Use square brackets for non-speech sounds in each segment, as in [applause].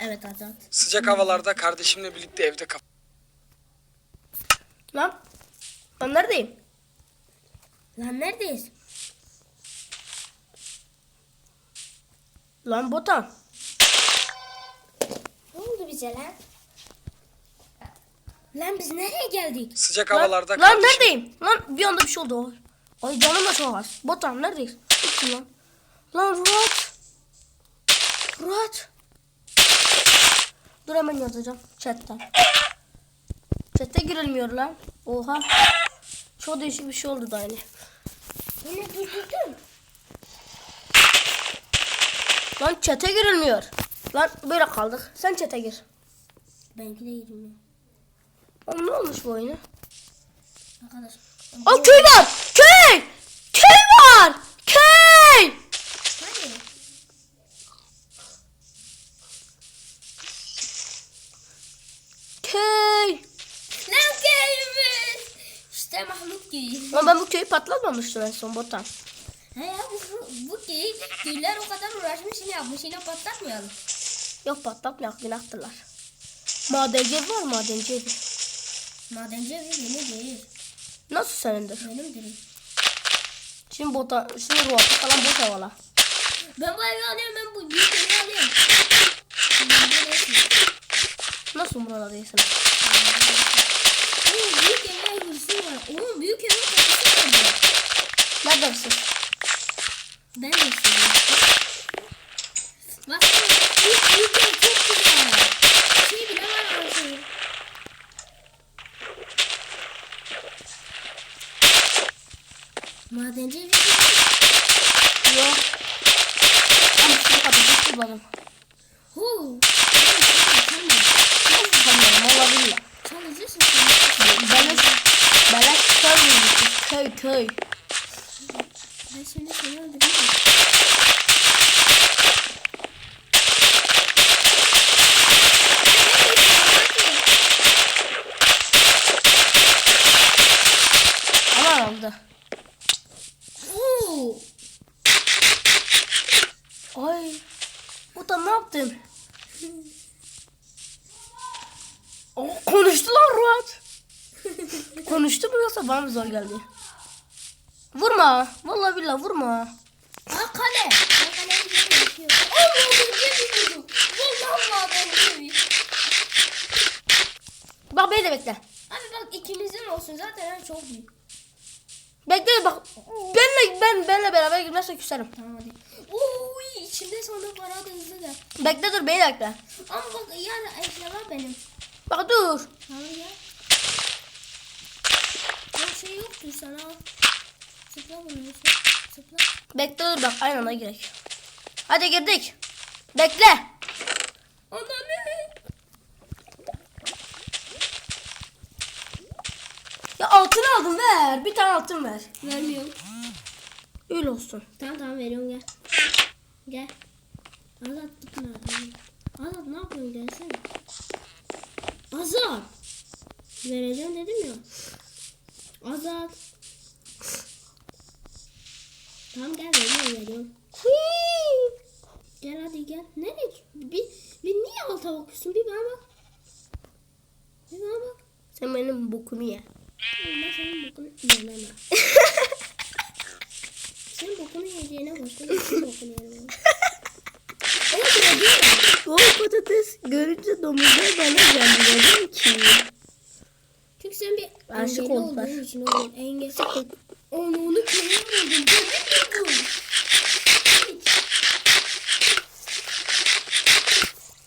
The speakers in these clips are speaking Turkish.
Evet Azat. Sıcak havalarda kardeşimle birlikte evde kap. Lan. Ben neredeyim? Lan neredeyiz? Lan botan. Ne oldu bize lan? Lan biz nereye geldik? Sıcak Lan, havalarda lan kardeşim... neredeyim? Lan bir anda bir şey oldu. Ay canım da çok az. Botan neredeyiz? Gitsin lan. Lan Ruat. Ruat. Dur hemen yazacağım chatten. Chat'e girilmiyor lan. Oha. Çok değişik bir şey oldu da yani. Beni durdurdun. Lan chat'e girilmiyor. Lan böyle kaldık. Sen chat'e gir. Benimki de girmiyor. Oğlum ne olmuş bu oyuna? Arkadaş. Aa köy var. Köy. Hadi. Köy. Lan köyümüz. İşte Mahmut köyü. Ama ben bu köyü patlatmamıştım en son botan. He ya bu, bu, köy, köyler o kadar uğraşmış yine yapmış yine patlatmayalım. Yok patlatmayak günahtırlar. Madenci evi var madenci evi. Madenci evi benim değil. Nasıl senindir? Benimdir. Şimdi bota, şimdi ruhatı falan bot havala. Ben bu evi alıyorum ben bu büyük evi alıyorum. Ben bu neyse. Nasıl evler hırsı var. Oğlum büyük evin kapısı nerede? Neredesin? Ben de istiyorum. Bak büyük, büyük ev çok güzel. Şey bile var orası. Madenci evi Yok. Ben bir sürü patates kullanım. Köy. Ben şimdi seni öldürürüm. Ama aldı. Oo. Ay. Bu da ne yaptın? Oh, konuştu lan Ruat. konuştu mu yoksa bana mı zor geldi? Vurma. Vallahi billahi vurma. Aa kale. Ben kaleyi görmüyorum. Allah'ım bir vurdum. Vallahi madenci evi. Bak beni de bekle. Abi bak ikimizin olsun zaten her çok büyük. Bekle bak. Benle ben benle beraber girmezse küserim. Tamam hadi. Uy içinde sandık var hadi hızlı gel. Bekle dur beni bekle. Ama bak yani eşyalar benim. Bak dur. Tamam ya. Yok şey yoktu sana al. Sıpla bunu sıpla. Bekle dur bak aynı anda girek. Hadi girdik. Bekle. Ananı. Ya altın aldım ver. Bir tane altın ver. Vermiyorum. Öyle olsun. Tamam tamam veriyorum gel. Gel. Azat gitme. Azat ne yapıyorsun gelsene. Azat. Vereceğim dedim ya. Azat. Tamam gel veriyorum veriyorum. Gel hadi gel. Nereye? Bir, bir niye alta bakıyorsun? Bir bana bak. Bir bana bak. Sen benim bokumu ye. Ben senin bokunu yemem. [laughs] [laughs] Senin bokunu yiyeceğine başka bir şey bokunu mi? O patates görünce domuzlar bana geldi dedim ki. Çünkü sen bir Aşık olduğun için oğlum engel. Onu onu. Gördün mü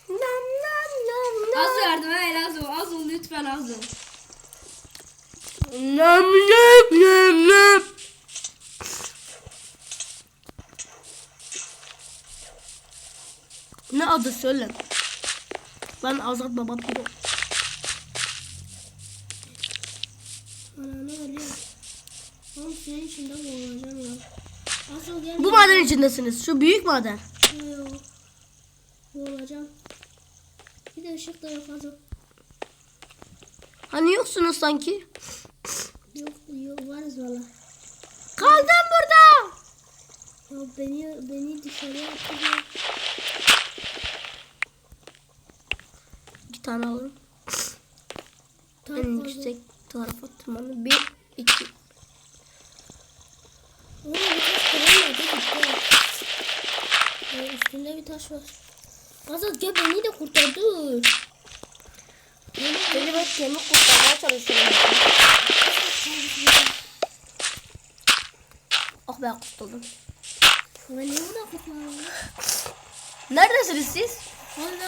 Nam nam nam nam. Az verdim he az ol. Az ol lütfen az ol. Nam nam nam nam. Ne adı söyle. Ben Azat Baba Piro. Ananı ölüyor. Oğlum senin içinde boğulacağım ya. Az ol gel. Bu maden içindesiniz. Şu büyük maden. Yok. Boğulacağım. Bir de ışık da yok az ol. Hani yoksunuz sanki? Yok yok varız valla. Kaldım burada. Ya beni beni dışarıya atıyor. tane alırım. Tam En yüksek tarafa tırmanın. Bir, iki. Oo, bir taş kırılmadı gitti. Ee, üstünde bir taş var. Azat gel beni de kurtar dur. Beni bak kendimi kurtarmaya çalışıyorum. Ah ben kurtuldum. Ben niye burada kurtarıyorum? Neredesiniz siz?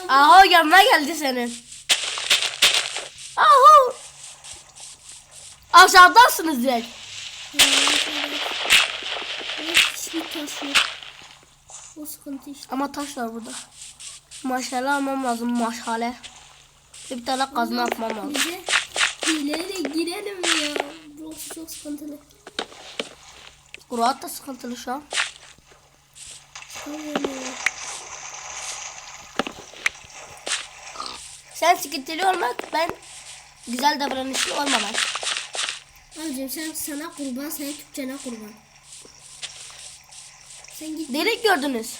Aha yanına geldi senin. Aha. Aşağıdasınız direkt. Hiçbir taş yok. O sıkıntı işte. Ama taş var burada. Maşale almam lazım maşale. Bir tane kazma yapmam lazım. Bize hileyle girelim ya? Burası çok sıkıntılı. Kurat da sıkıntılı şu an. Sen sıkıntılı olmak ben güzel davranışlı olmamak. Abicim sen sana kurban, sen Türkçene kurban. Sen git. Delik gördünüz.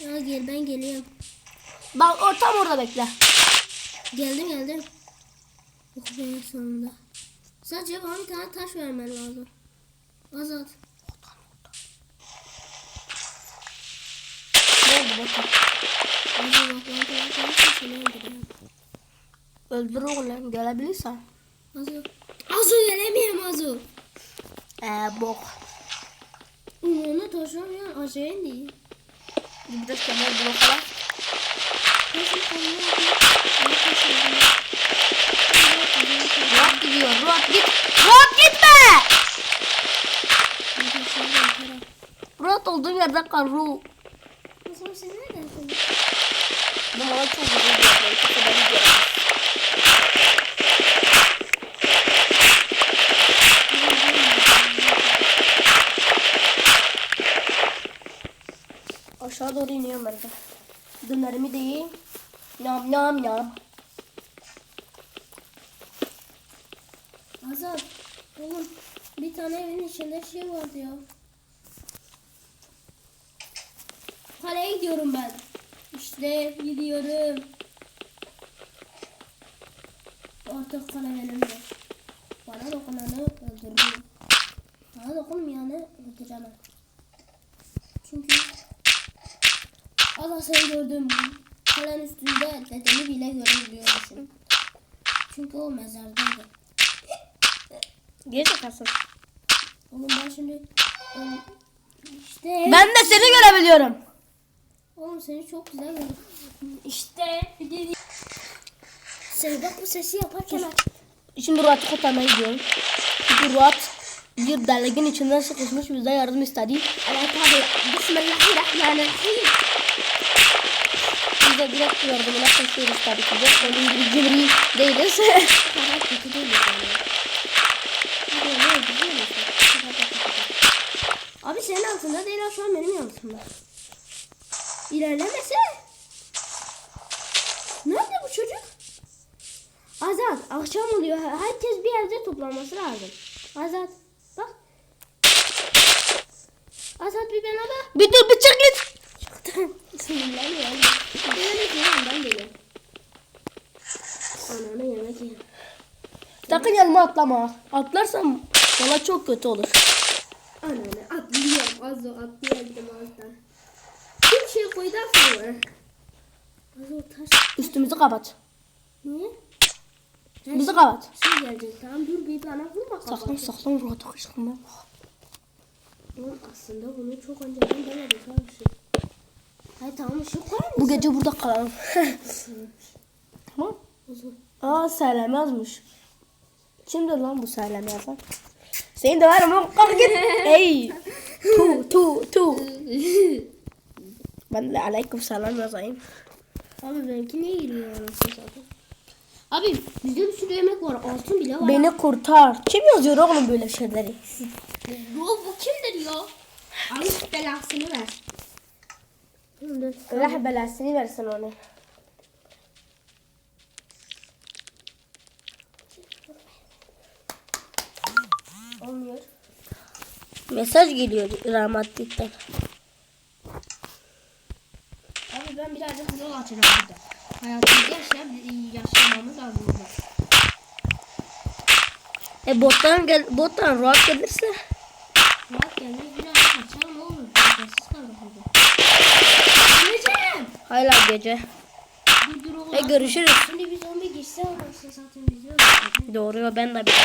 Ya gel ben geliyorum. Bak o tam orada bekle. Geldim geldim. Oh be sonunda. Sadece bana bir tane taş vermen lazım. Azat. Ne oldu bakın. Azat bak ben seni. Öldür oğlum gelebilirsen. Azat. Azu gelemiyorum Azu. Eee bok. Aşağıya değil. Bir kemer blok falan. Nasıl kalıyor? Ne taşıyorum? Ruat gidiyor. Ruat git. Ruat gitme. Ne taşıyorum? Ruat olduğun yerde kal Ru. Nasıl siz neredesiniz? Bu bana çok uzun bir yerde. İniyorum ben. Dönerimi de yiyeyim. Nam nam nam. Azat. Oğlum bir tane evin içinde şey vardı ya. Kaleye gidiyorum ben. İşte gidiyorum. Artık kale benimde. Bana dokunanı öldürürüm. Bana dokunmayanı öldüremem. Çünkü Allah seni gördüm. Kalenin üstünde dedemi bile görebiliyormuşum. Çünkü o mezardaydı. Geri çakarsın. Oğlum ben şimdi işte Ben de seni görebiliyorum. oğlum seni çok güzel gördüm. İşte. Sen bak bu sesi yaparken Şimdi Ruat'ı kurtarmaya gidiyorum. Çünkü Ruat bir deliğin içinden sıkışmış bizden yardım istedi. Evet abi Bismillahirrahmanirrahim. Biz de direkt yardımına koşuyoruz tabii ki de. Onun gibi cimri değiliz. Kadar kötü değil yani. Abi ne biliyor musun? Kadar da kötü değil. Abi senin altında değil şu an benim altımda. İlerlemese. Nerede bu çocuk? Azat akşam oluyor. Herkes bir yerde toplanması lazım. Azat bak. Azat bir bana bak. bir dur bir çık git. Sinirleniyor. Yemek yiyorum ben de yiyorum. Ananı yemek yiyorum. Sakın yanıma atlama. Atlarsam valla çok kötü olur. Ananı atlıyorum. Az o atlayabildim azdan. Bir şey koydan sonra. Az o taş. Üstümüzü kapat. Niye? Bizi kapat. Şey gelecek tamam dur bir bana vurma Saklan kafana. saklan Ruat'ı kışkırma. Oğlum aslında bunu çok önceden denedik abi şey. Hayır tamam ışık koyar mısın? Bu gece burada kalalım. [laughs] tamam. Aa Selem yazmış. Kimdir lan bu Selem yazan? Seni de var mı? Kalk git. [laughs] Ey. Tu tu tu. Ben de aleyküm selam yazayım. Abi benimki niye giriyor? Abi bizde bir sürü yemek var. Altın bile var. Beni kurtar. Kim yazıyor oğlum böyle şeyleri? Yo bu kimdir ya? Allah belasını ver. Allah belasını versin onu. Olmuyor. Mesaj geliyor rahmatlikten. Abi ben birazcık yol açacağım burada. Hayatımızı yaşayıp yaşamamız lazım. burada. E bottan gel bottan rahat gelirse. Rahat gelmez bir an kaçalım olur. Sessiz kaldık burada. Öleceğim. Hala gece. Dur dur oğlum. E görüşürüz. Şimdi bir zombi geçse olmazsa zaten bizi öldürecek. Doğru ya ben de bir mı?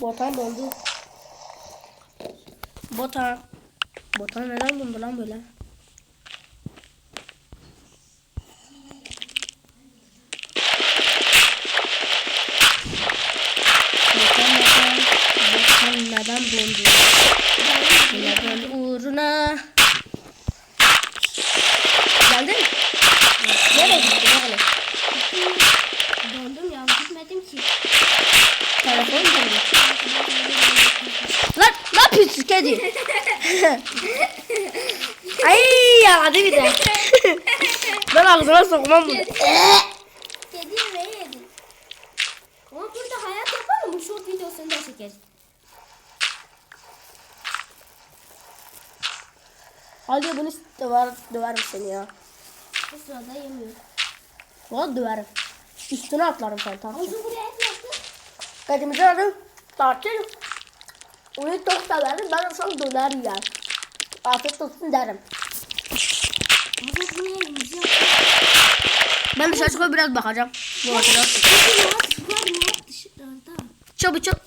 Botan dondu. Botan. Botan neden dondu lan böyle? Ki. Telefon dondu. Lan ne yapıyorsun kedi? Ay yaladı bir de. ben ağzına sokmam bunu. Kedi yemeği yedim. Ama burada hayat yapalım mı? Short videosunu da çekeriz. Hadi bunu döver, döverim seni ya. Bu sırada yemiyor. Valla döverim. Üstüne atlarım sen tamam. Azı buraya et yaptı. Kedimizi aldım. Tartın. Onu çok severim. Ben olsam döner yer. Afiyet olsun derim. Ben dışarı çıkıp biraz bakacağım. Bu arada. Çabuk çabuk.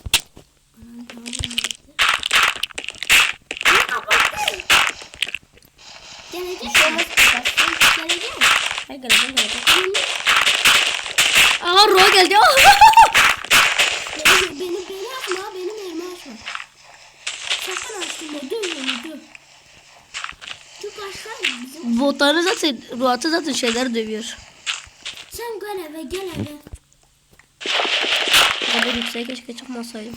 Gelecek mi? Hayır geleceğim geleceğim. Aa Ro geldi. Beni, beni, beni atma, benim elimi açma. Sakın açtırma, döv beni. Çok açsana bizim. Botanı zaten, Ruat'ı zaten şeyler dövüyor. Sen gel eve, gel eve. Kadar yüksek keşke çıkmasaydım.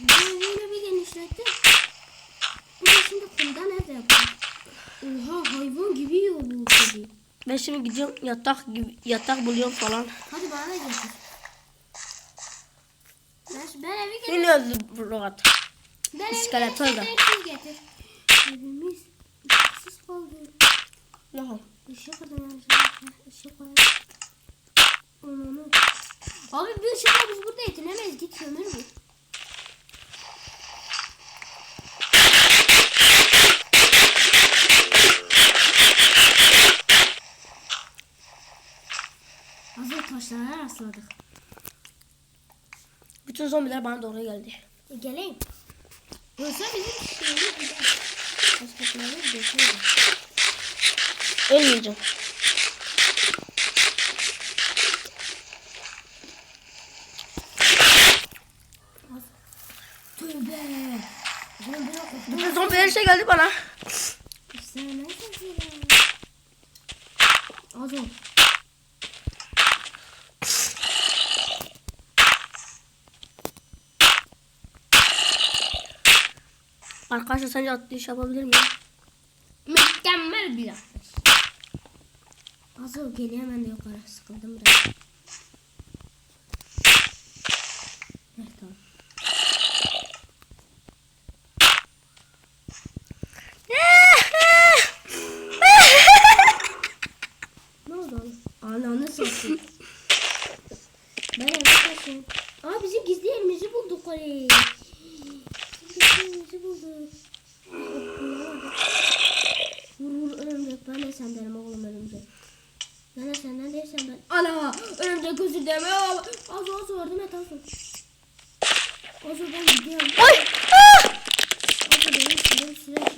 Ben böyle bir genişlettim. Bu da şimdi kumdan ev yapıyor. Oha hayvan gibi kedi. Ben şimdi gidiyorum yatak gibi yatak buluyorum falan. Hadi bana da getir. Ben, ben evi getir. Yine öldü Ruat. Ben. Siz getir. Evimiz ıssız kaldı. Ne oldu? Işık adamı. Işık. Ananı. Abi bir ışıkla biz burada yetinemeyiz. Git kömür bul. Hazır taşlara rastladık. Bütün zombiler bana doğru geldi. E, geleyim. Olsa bizim şeyimiz gider. Başkalarını. Ölmeyeceğim. Tövbe. Oğlum bırak o. Bütün zombi her şey geldi bana. Ne yapıyorsun? Az ol. Arkadaşlar sence atlayış yapabilir miyim? Mükemmel bir atış. Az ol geliyor hemen de yukarı. Sıkıldım biraz. Evet tamam. Ne oldu oğlum? Ananı satayım. ben eve kaçayım. Aa bizim gizli yerimizi bulduk orayı. Gizli yerimizi bulduk. Vur vur örümcek. Ben de sendenim oğlum örümcek. Ben de senden değilsem ben. Ana! Örümcek özür dilerim. Aa, Az az yardım et az Az ben gidiyorum. Ay! Ah! Az benim benim süre şey var.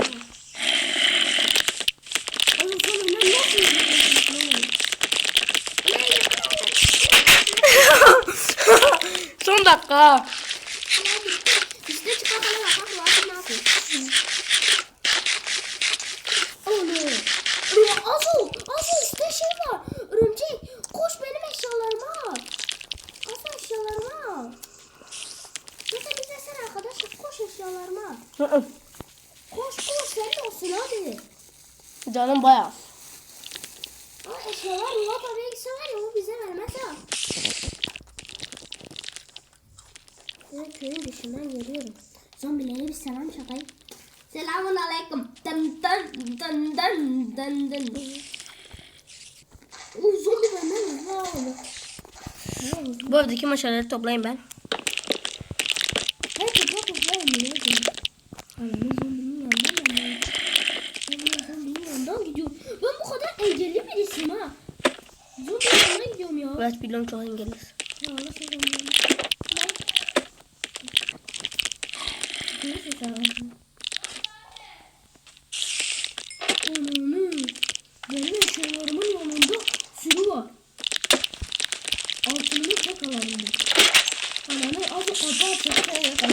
Az sonra ben nasıl yürüyorum? Son dakika. İşte çıkartalım bakalım bu adam ne yapıyor? Oh no. Ya Azu, Azu işte şey var. Örümcek, koş benim eşyalarımı al. Al eşyalarımı al. Mesela bize sen arkadaşım koş eşyalarımı al. Canım bayağı. Ama eşyalar Ruhat oraya gitse var ya o bize vermez ha. Ben köyün dışından geliyorum. Zombilere bir selam çakayım. Selamun aleyküm. Dın dın dın dın dın dın. Uh, zombi benden. Ne oldu? Bu evdeki maşaları toplayayım. Ben topla topla oynuyorum. Ananı zombinin yanından yanına. Zombinin zombinin yanından gidiyorum. Ben bu kadar engelli birisiyim ha. Zombinin yanına gidiyorum ya. Evet biliyorum çok engelliyiz. Ananı. Benim eşyalarımın yanında sürü var. Altını tek alalım. Ananı az kapağı çekti evet ben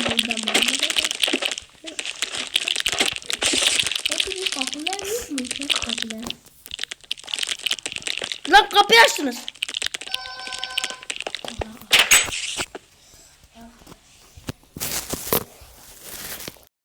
Peki bu kapılar yok mu? Tek kapılar. Lan kapıyı açtınız.